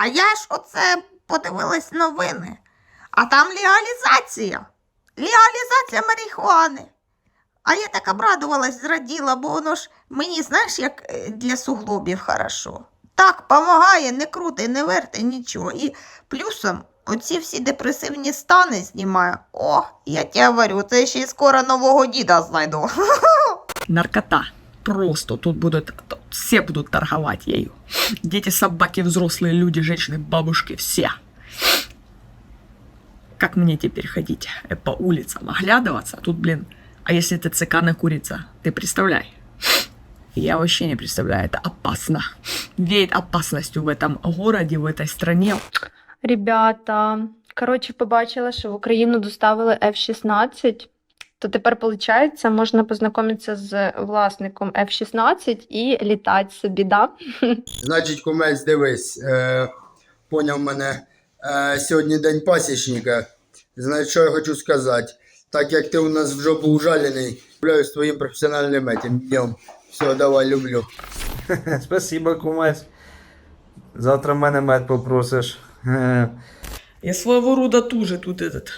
А я ж оце подивилась новини. А там легалізація. Легалізація марихуани. А я так обрадувалась, зраділа, бо воно ж мені, знаєш, як е, для суглобів хорошо. Так, помагає, не крути, не верти, нічого. І плюсом оці всі депресивні стани знімає. О, я тебе говорю, це ще й скоро нового діда знайду. наркота Просто тут будут, все будут торговать ею. Дети, собаки, взрослые люди, женщины, бабушки, все. Как мне теперь ходить э, по улицам, оглядываться? Тут, блин, а если ты цикана курица, ты представляй. Я вообще не представляю, это опасно. Веет опасностью в этом городе, в этой стране. Ребята, коротше, побачила, що в Україну доставили F-16. То тепер, виходить, можна познайомитися з власником F-16 і літати собі, да? Значить, кумець, дивись, е, поняв мене. Е, сьогодні день пасічника. Значить, що я хочу сказати. Так як ти у нас в жопу ужалений, являюсь твоїм професіональним этим днем. Все, давай, люблю. Спасибо, кумець. Завтра в мене мед попросиш. Е, Я своего рода тут этот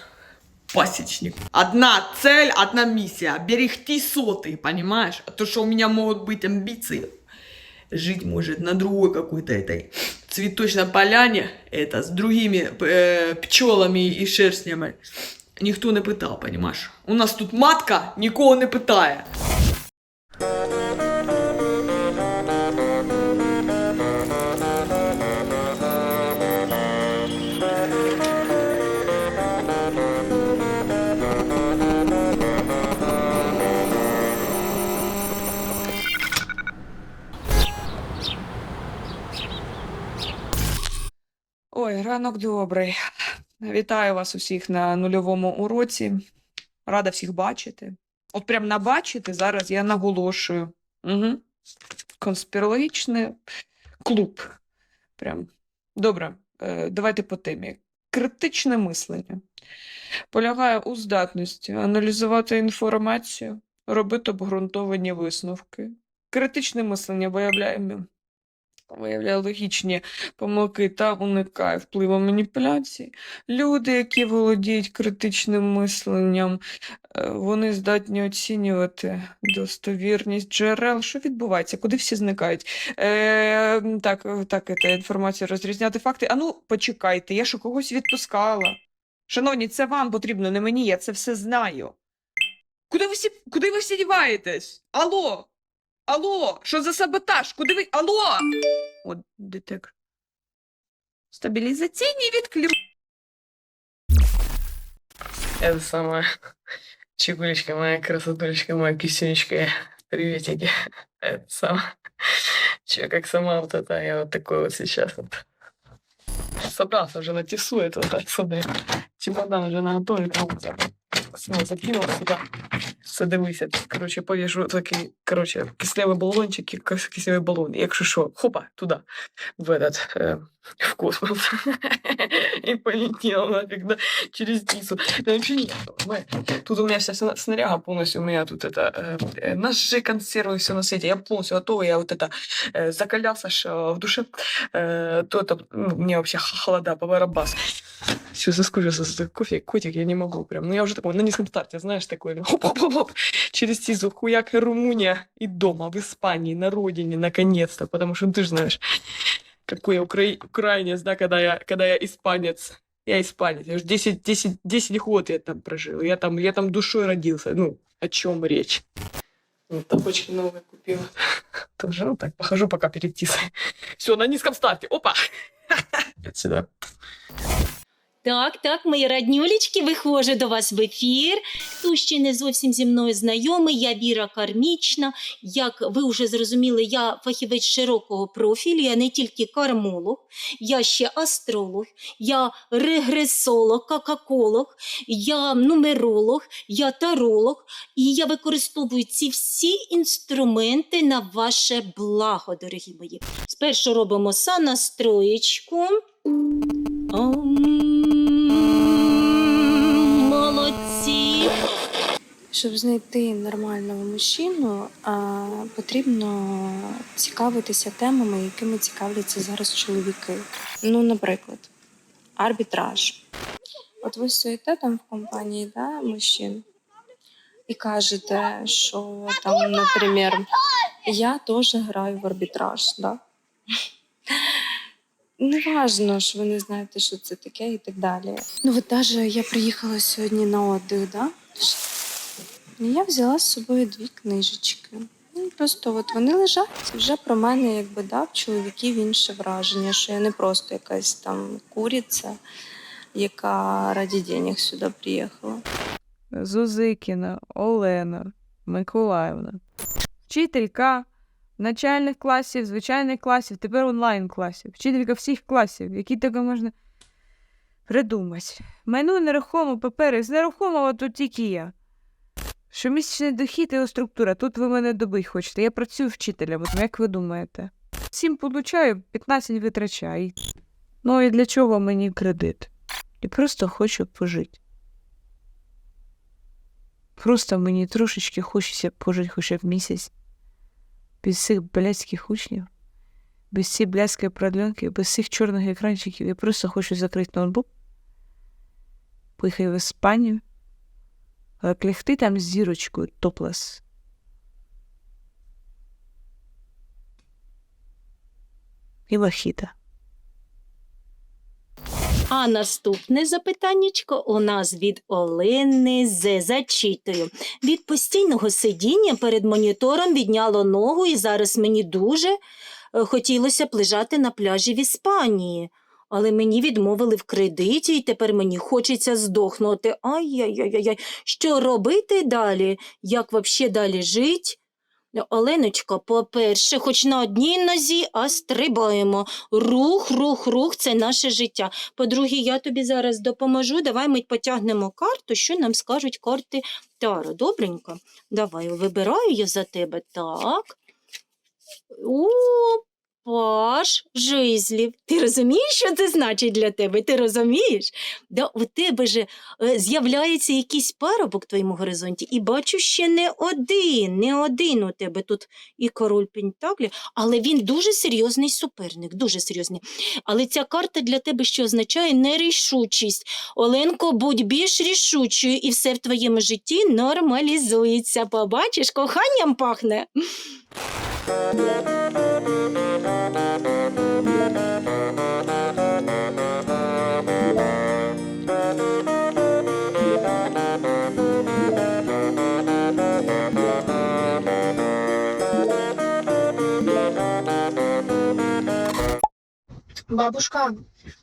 пасечник. Одна цель, одна миссия. Берегти соты, понимаешь? А то, что у меня могут быть амбиции. Жить может на другой какой-то этой цветочной поляне, это с другими э, пчелами и шерстнями. Никто не питав, понимаешь? У нас тут матка нікого не питає. Ой, ранок добрий. Вітаю вас усіх на нульовому уроці. Рада всіх бачити. От прям на бачити зараз я наголошую. Угу. Конспірологічний клуб. Прям. Добре, е, давайте по темі. Критичне мислення полягає у здатності аналізувати інформацію, робити обґрунтовані висновки. Критичне мислення виявляє, виявляє логічні помилки та уникає впливу маніпуляцій. Люди, які володіють критичним мисленням, е, вони здатні оцінювати достовірність джерел. Що відбувається? Куди всі зникають? Е, так, так, це інформацію розрізняти факти. А ну, почекайте, я що когось відпускала. Шановні, це вам потрібно, не мені, я це все знаю. Куди ви всі, куди ви всі діваєтесь? Алло? Алло, що за саботаж? Куди ви. Алло? От детек. Стабілізаційні відключення. Это самая чекулечка, моя красотулечка, моя кисюнечка. Приветики. Это самое. Че, как сама вот это, я вот такой вот сейчас вот. Собрался уже на тесу, это вот отсюда. Чемодан уже наготове, прям вот так. Все, закинул сюда. Все, дивися. Короче, повіжу такий, короче, кислявий балончик і кис- кислявий балон. І Якщо що, хопа, туда, в этот, э, в космос. И полетел нафиг, да, через Тису. Да вообще нет. понимаешь? Тут у меня вся сна- снаряга полностью, у меня тут это, э, э, ножи, консервы, все на свете. Я полностью готова, я вот это э, закалялся аж э, в душе. Э, то это, ну, мне вообще х- холода по барабас. Все, соскучился за кофе, котик, я не могу прям. Ну, я уже такой на низком старте, знаешь, такой, ну, хоп-хоп-хоп, через Тизу, хуяк, Румыния и дома, в Испании, на родине, наконец-то, потому что ты же знаешь, какой я укра... украинец, да, когда я, когда я испанец. Я испанец, я уже 10, 10, 10 год я там прожил, я там, я там душой родился, ну, о чем речь. Вот тапочки новые купила. Тоже, ну так, похожу пока перед. Все, на низком старте, опа! Отсюда. Так, так, мої раднюлечки, виходжу до вас в ефір. Хто ще не зовсім зі мною знайомий, я Віра Кармічна. Як ви вже зрозуміли, я фахівець широкого профілю, я не тільки кармолог, я ще астролог, я регресолог, какаколог, я нумеролог, я таролог. І я використовую ці всі інструменти на ваше благо, дорогі мої. Спершу робимо санастроєчку. Ом, Щоб знайти нормального мужчину, потрібно цікавитися темами, якими цікавляться зараз чоловіки. Ну, наприклад, арбітраж. От ви стоїте там в компанії да, мужчин і кажете, що там, наприклад, я теж граю в арбітраж, да? Неважно, що ви не знаєте, що це таке і так далі. Ну, от навіть я приїхала сьогодні на отдих, да? Я взяла з собою дві книжечки. Ну, Просто от вони лежать. Вже про мене, якби дав чоловіків інше враження, що я не просто якась там куриця, яка раді денег сюди приїхала. Зузикіна Олена Миколаївна. Вчителька начальних класів, звичайних класів, тепер онлайн класів. Вчителька всіх класів, які таке можна придумати. Майну нерухомо папери, з нерухомого тут тільки я. Щомісячний дохід і його структура. Тут ви мене добить хочете. Я працюю вчителем, от як ви думаєте? Сім получаю, 15 витрачаю. Ну і для чого мені кредит? Я просто хочу пожити. Просто мені трошечки хочеться пожити хоча б місяць. Без цих блядських учнів, без цієї блядської продленки, без цих чорних екранчиків. Я просто хочу закрити ноутбук, поїхати в Іспанію, лягти там з зірочкою топлес. І лохіта. А наступне запитаннячко у нас від Олени З. Зачитую. Від постійного сидіння перед монітором відняло ногу, і зараз мені дуже е, хотілося б лежати на пляжі в Іспанії. Але мені відмовили в кредиті, і тепер мені хочеться здохнути. Ай-яй-яй-яй. Що робити далі? Як вообще далі жить? Оленочка, по-перше, хоч на одній нозі, а стрибаємо. Рух, рух, рух це наше життя. По-друге, я тобі зараз допоможу. Давай ми потягнемо карту, що нам скажуть карти Таро. Добренько. Давай, вибираю я за тебе. Так. О, паш жезлів. Ти розумієш, що це значить для тебе? Ти розумієш? Да, у тебе же е, з'являється якийсь парубок в твоєму горизонті, і бачу ще не один, не один у тебе тут і король Пентаклі, але він дуже серйозний суперник, дуже серйозний. Але ця карта для тебе що означає нерішучість. Оленко, будь більш рішучою, і все в твоєму житті нормалізується. Побачиш, коханням пахне. Бабушка,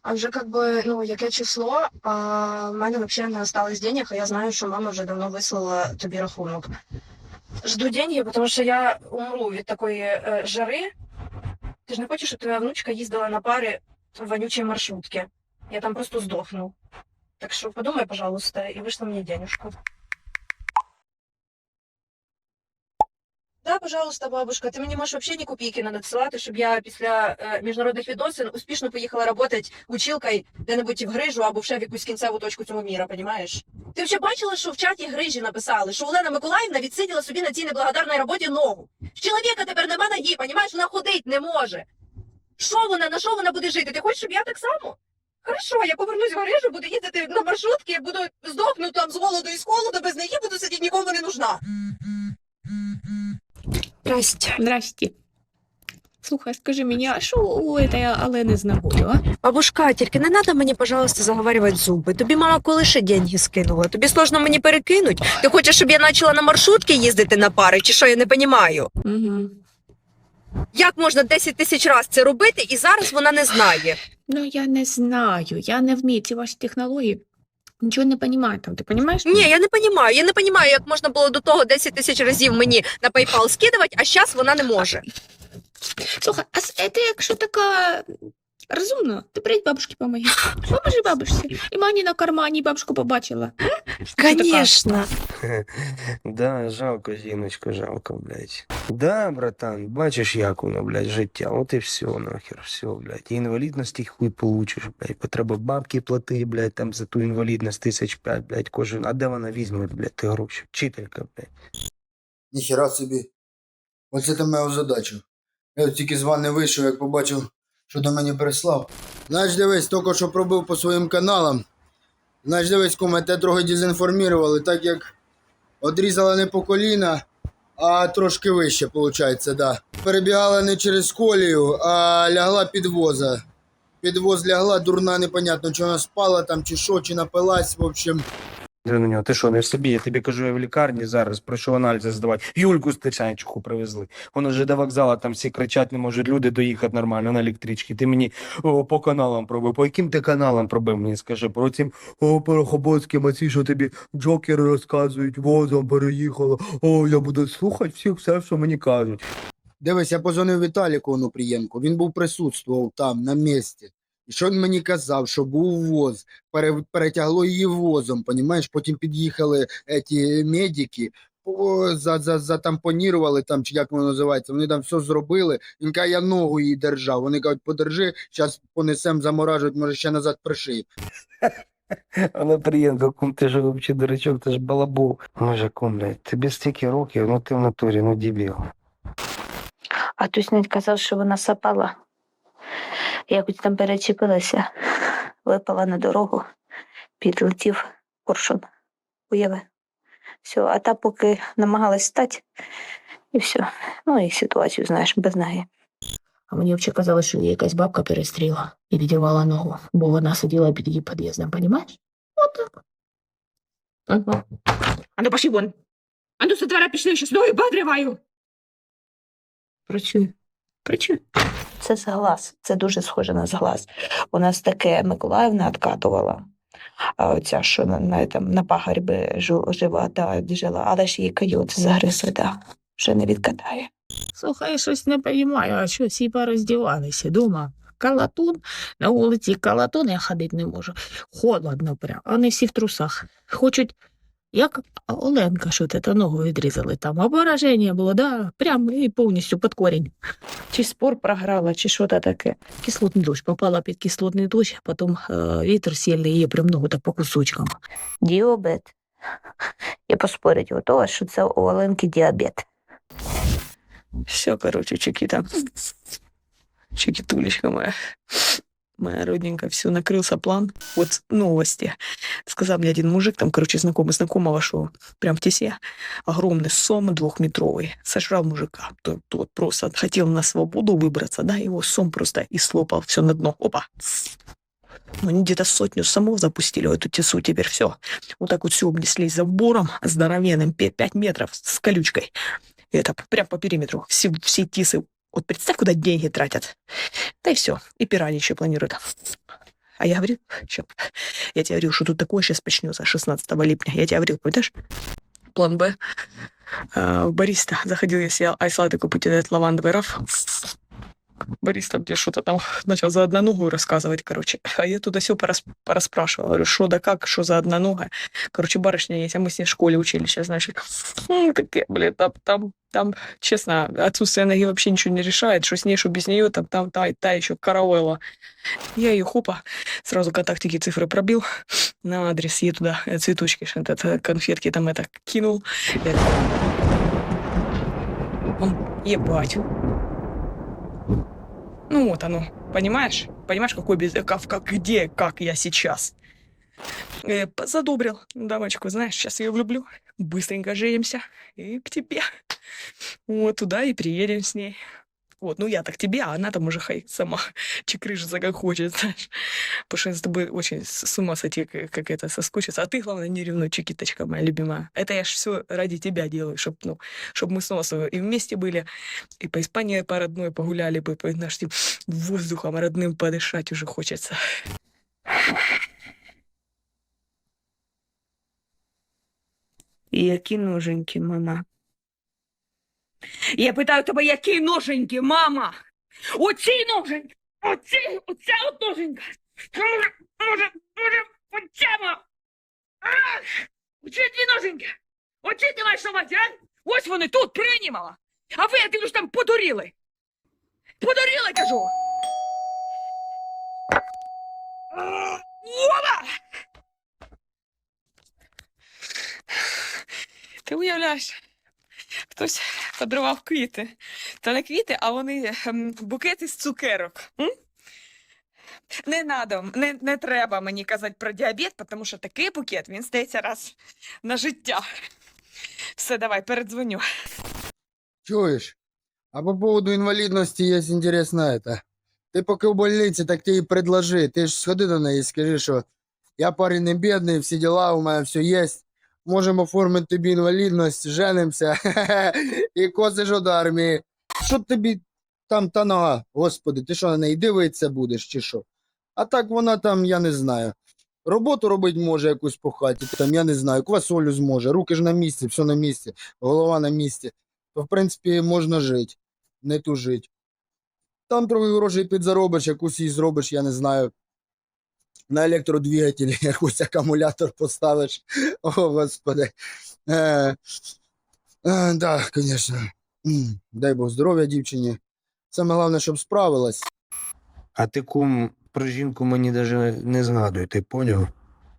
а вже как бы, ну, яке число, а в мене взагалі не осталось денег, а я знаю, що мама вже давно вислала тобі рахунок. Жду деньги, потому что я умру від такої е, жари. Ти ж не хочеш, щоб твоя внучка їздила на пари в вонючій маршрутке? Я там просто здохну. Так що подумай, пожалуйста, і вышла мені денежку. Да, пожалуйста, бабушка, ти мені можеш взагалі ні копійки не надсилати, щоб я після е, міжнародних відносин успішно поїхала працювати училкою де-небудь в Грижу або ще в якусь кінцеву точку цього міра, понімаєш? Ти вже бачила, що в чаті Грижі написали, що Олена Миколаївна відсиділа собі на цій неблагодарній роботі ногу. В чоловіка тепер нема ноги, понімаєш, вона ходить не може. Що вона, на що вона буде жити? Ти хочеш, щоб я так само? Хорошо, я повернусь в Грижу, буду їздити на маршрутки, буду здохну там з голоду і з холоду, без неї буду сидіти, нікому не нужна. Здрасте. Здрасте. Слухай, скажи мені, а що у этой Олени з ногою, а? Бабушка, тільки не треба мені, пожалуйста, заговарювати зуби. Тобі мама коли ще деньги скинула. Тобі сложно мені перекинуть. Ти хочеш, щоб я почала на маршрутки їздити на пари, чи що я не розумію? Угу. Як можна 10 тисяч разів це робити, і зараз вона не знає? Ну, я не знаю, я не вмію ці ваші технології. Нічого не розумію там, ти розумієш? Ні, я не розумію. Я не розумію, як можна було до того 10 тисяч разів мені на PayPal скидувати, а зараз вона не може. Слухай, а це якщо така розумна, ти прийдь бабушки помоги. Поможи бабушці. І мані на кармані бабушку побачила. Звісно. Конечно. Да, жалко, жіночко, жалко, блядь. Да, братан, бачиш, як воно, блядь, життя. От і все, нахер, все, блядь. І інвалідності хуй получиш, блядь. Потреба бабки плати, блядь, там за ту інвалідність тисяч п'ять, блядь, кожен. А де вона візьме, блядь, ти гроші? Вчителька, блядь. Ніхера собі. Оце ти мене озадачив. Я тільки з ванни вийшов, як побачив, що до мене прислав. Знаєш, дивись, тільки що пробив по своїм каналам. Знаєш, дивись, куме, те трохи дезінформували, так як одрізала не по коліна, а трошки вище, виходить, да. Перебігала не через колію, а лягла під воза. Під воз лягла, дурна, непонятно, чи вона спала там, чи що, чи напилась, в общем. На нього, ти що, не в собі? Я тобі кажу, я в лікарні зараз пройшов аналізи здавати. Юльку з привезли. Воно вже до вокзалу, там всі кричать, не можуть люди доїхати нормально на електричці. Ти мені о, по каналам пробив. По яким ти каналам пробив, мені скажи? Про цим о, порохоботським, оці, що тобі джокери розказують, возом переїхало. О, я буду слухати всіх все, що мені кажуть. Дивись, я позвонив Віталіку Онупрієнку, він був присутствував там, на місці. Що він мені казав, що був воз, перетягло її возом, понімаєш? Потім під'їхали ті медики, за, за, затампонірували там, чи як воно називається, вони там все зробили. Він каже, я ногу її держав. Вони кажуть, подержи, зараз понесем, заморажують, може ще назад пришиють. Приємно, кум, ти ж взагалі дурачок, ти ж балабол. Може, кум, блядь, тобі стільки років, ну ти в натурі, ну дебіл. А Туснять казав, що вона сапала. Якось там перечепилася, випала на дорогу, підлетів коршун. Уяви. Все, а та поки намагалась стати, і все. Ну і ситуацію знаєш, без ноги. А мені взагалі казалось, що її якась бабка перестріла і відірвала ногу, бо вона сиділа під її під'їздом, понімаєш? От так. Ага. А ну вон. А ну со двора пішли, щас ноги подриваю. Працюй. Працюй. Це зглаз, це дуже схоже на зглаз. У нас таке Миколаївна відкатувала. А оця, що на, на, там, на пагорбі жива, да, жила, але ж її койот загризли, да. Вже не відкатає. Слухай, я щось не розумію, а що всі пороздівалися дома? Калатун, на вулиці калатун, я ходити не можу. Холодно прям, не всі в трусах. Хочуть, як Оленка, що ти та ногу відрізали там. Обмороження було, да, прям і повністю під корінь. Чи спор програла, чи що то таке. Кислотний дощ, попала під кислотний дощ, а потім е, вітер сильний, її прям ногу так по кусочкам. Діабет. Я поспорить готова, що це у Оленки діабет. Все, короче, Чикита. Чикитулечка моя. Моя родненькая, все, накрылся план. Вот новости. Сказал мне один мужик, там, короче, знакомый знакомого, что прям в тесе огромный сом двухметровый. Сожрал мужика. Тот, тот просто хотел на свободу выбраться, да, его сом просто и слопал все на дно. Опа! Ну, они где-то сотню самов запустили в эту тесу, теперь все. Вот так вот все обнеслись забором здоровенным, 5 метров с колючкой. И это прям по периметру. Все, все тисы. Вот представь, куда деньги тратят. Да и все. И пираньи еще планируют. А я говорил, ща, я тебе говорил, что тут такое сейчас начнется 16 липня. Я тебе говорил, помнишь? План Б. А, В бариста заходил, я съел айслаты купить этот лавандовый раф. Бариста мне что-то там начал за одноногую рассказывать, короче. А я туда все пораспрашивала. Говорю, что да как, что за одноногая. Короче, барышня есть, а мы с ней в школе учились, сейчас, значит. М, Такие, блин, там, там, там, честно, отсутствие ноги вообще ничего не решает. Что с ней, что без нее, там, там, та, та еще карауэла. Я ее хопа, сразу контактики, цифры пробил на адрес, ей туда э, цветочки, ш- этот, э, конфетки там это кинул. Я такой, Он, ебать. Ну вот оно, понимаешь? Понимаешь, какой без... Как, как, где, как я сейчас? Э, задобрил дамочку, знаешь, сейчас ее влюблю. Быстренько женимся. И к тебе. Вот туда и приедем с ней. Вот, ну я-то к тебе, а она там уже хай сама чекрыжится как хочет, знаешь. Потому что я с тобой очень с с ума сойти, как, как это, соскучиться. А ты, главное, не ревнуй, чекиточка моя любимая. Это я ж все ради тебя делаю, чтобы ну, чтоб мы снова с тобой и вместе были, и по Испании по родной погуляли бы, по, знаешь, типа, воздухом родным подышать уже хочется. Які ноженьки, мама? Я питаю тебе, які ноженьки, мама? Оці ноженьки! Оці, оця от ноженька! Може, може, може? Ах! Оці дві ноженьки! Оці ти маєш на? Ось вони тут, приймала! А ви, я дивлюсь, там подуріли! Подуріли, кажу! Вова! Ти уявляєш, хтось подарував квіти. Та не квіти, а вони ем, букети з цукерок. М? Не надо, не, не треба мені казати про діабет, тому що такий букет він стається раз на життя. Все, давай, передзвоню. Чуєш? А по поводу інвалідності є інтересно это. Ти поки в больниці, так ти їй предложи. Ти ж сходи до неї і скажи, що я парень не бідний, всі діла, у мене все є. Можемо оформити тобі інвалідність, женимося і косиш від армії. Що тобі там та нога? Господи, ти що на неї дивитися будеш чи що? А так вона там, я не знаю. Роботу робити може якусь по хаті, там, я не знаю, квасолю зможе, руки ж на місці, все на місці, голова на місці. То, в принципі, можна жити, не тужить. Там трохи грошей підзаробиш, якусь їй зробиш, я не знаю. На електродвигателі якийсь акумулятор поставиш. О, Господи. Е, е, да, звісно. Дай Бог здоров'я дівчині. Саме головне, щоб справилась. А ти кум про жінку мені навіть не згадуй, ти поняв?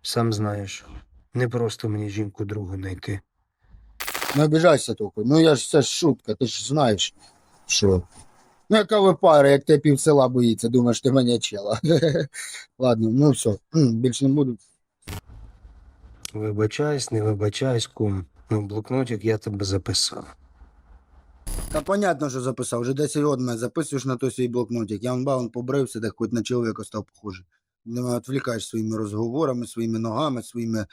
Сам знаєш. Не просто мені жінку другу знайти. Не обіжайся тільки. Ну я ж це ж шутка, ти ж знаєш, що. Ну, яка ви пара, як тебе пів села боїться, думаєш, ти мене чела. Ладно, ну все, більше не буду. Вибачайсь, не вибачайсь, кум. Ну, блокнотик я тебе записав. Та понятно, що записав. Вже 10 років мене записуєш на той свій блокнотик. Я он побрився, так хоч на чоловіка став похожий. Не відвлікаєш своїми розговорами, своїми ногами, своїми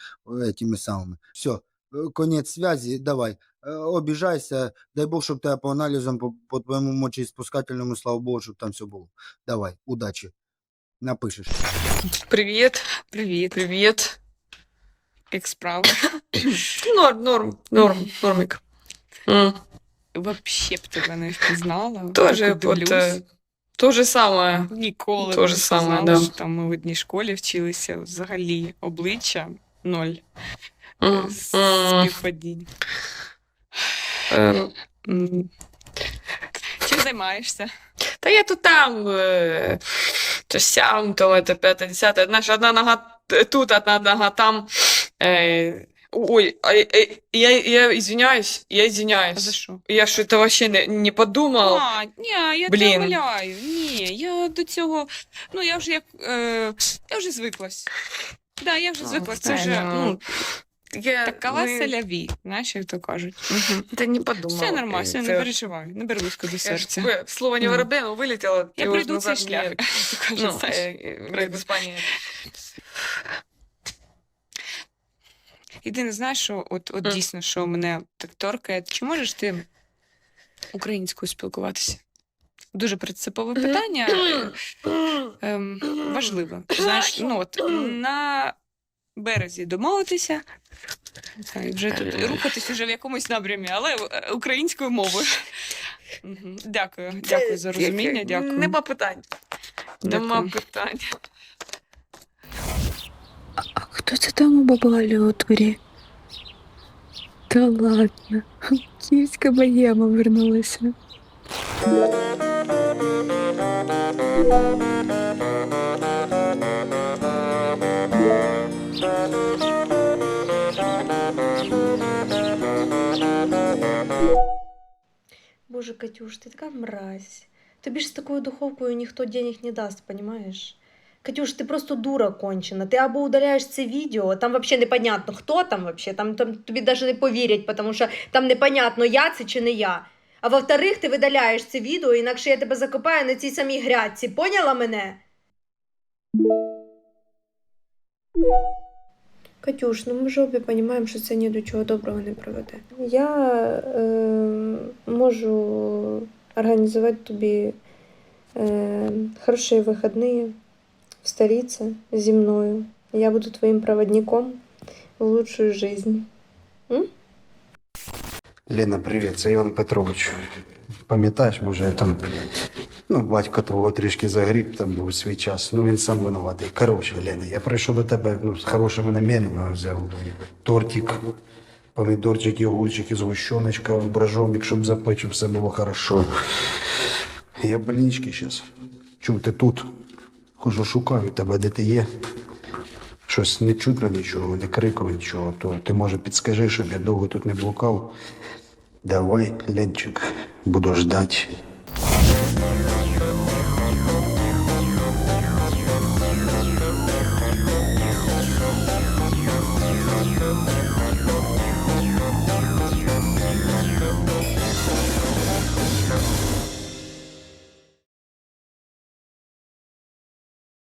е, тими самими. Все, е, конець зв'язі, давай. Е, Обіжайся, дай Бог, щоб тебе по аналізам, по, по твоєму мочеиспускательному, слава Богу, щоб там все було. Давай, удачі. Напишеш. Привіт, привіт, привіт. Як справи? норм, норм, норм, нормик. М. Вообще б тебе не впізнала. Тоже, Так от, дивлюсь. е, то же саме. Ніколи то б же не саме, сказала, да. що там ми в одній школі вчилися взагалі обличчя ноль М, з м, співпадінь. ем, Чим займаєшся? Та я тут там, е, то сям, то це п'яте, десяте. Знаєш, одна нога тут, одна нога там. Е, ой, а, е, я, я извиняюсь, я А извиняюсь. за що? Я що це вообще не, не подумав. А, ні, я Блін. тебе умоляю. Ні, я до цього. Ну, я вже як. Е, я вже звиклась. Да, я вже А, звиклась. Це вже, ну, ну, Я такова не- селяві, знаєш, як то кажуть. Угу. Та не подумав. Все нормально, е, все, не переживай, не бери близько до серця. Слово не Ну. воробину вилетіло. Я пройду цей шлях, Ну, як в Іспанії. Єдине, знаєш, що от, от дійсно, що мене так торкає, чи можеш ти українською спілкуватися? Дуже принципове питання, е, ем, важливе. Знаєш, ну от на березі домовитися, та, і вже тут рухатись уже в якомусь напрямі, але е, українською мовою. Мгм. Дякую, дякую за розуміння, дякую. Нема питань. Нема Дякую. питань. А хто це там у бабалі у дворі? Та ладно, київська богема вернулася. Боже, Катюш, ти така мразь. Тобі ж з такою духовкою ніхто денег не дасть, понімаєш? Катюш, ти просто дура кончена. Ти або удаляєш це відео, там взагалі непонятно, хто там вообще, там, там тобі навіть не повірять, тому що там непонятно, я це чи не я. А во-вторых, ти видаляєш це відео, інакше я тебе закопаю на цій самій грядці. Поняла мене? Катюш, ну ми ж обі розуміємо, що це ні до чого доброго не приведе. Я е, можу організувати тобі е, хороші вихідні в столиці зі мною. Я буду твоїм проводником в лучшую жизнь. Лена, привіт, це Іван Петрович. Пам'ятаєш, може, я там Ну, батько твого трішки загріб там був свій час. Ну він сам винуватий. Коротше, Лена, я прийшов до тебе ну, з хорошими намірами взяв тортик, помідорчики, огурчики, згущеночка, брожомик, щоб запечь, все було хорошо. Я в больничці зараз. Чув, ти тут? Хожу, шукаю тебе, де ти є. Щось не чутно нічого, не крику нічого, то ти може підскажи, щоб я довго тут не блукав. Давай, Ленчик, буду ждать.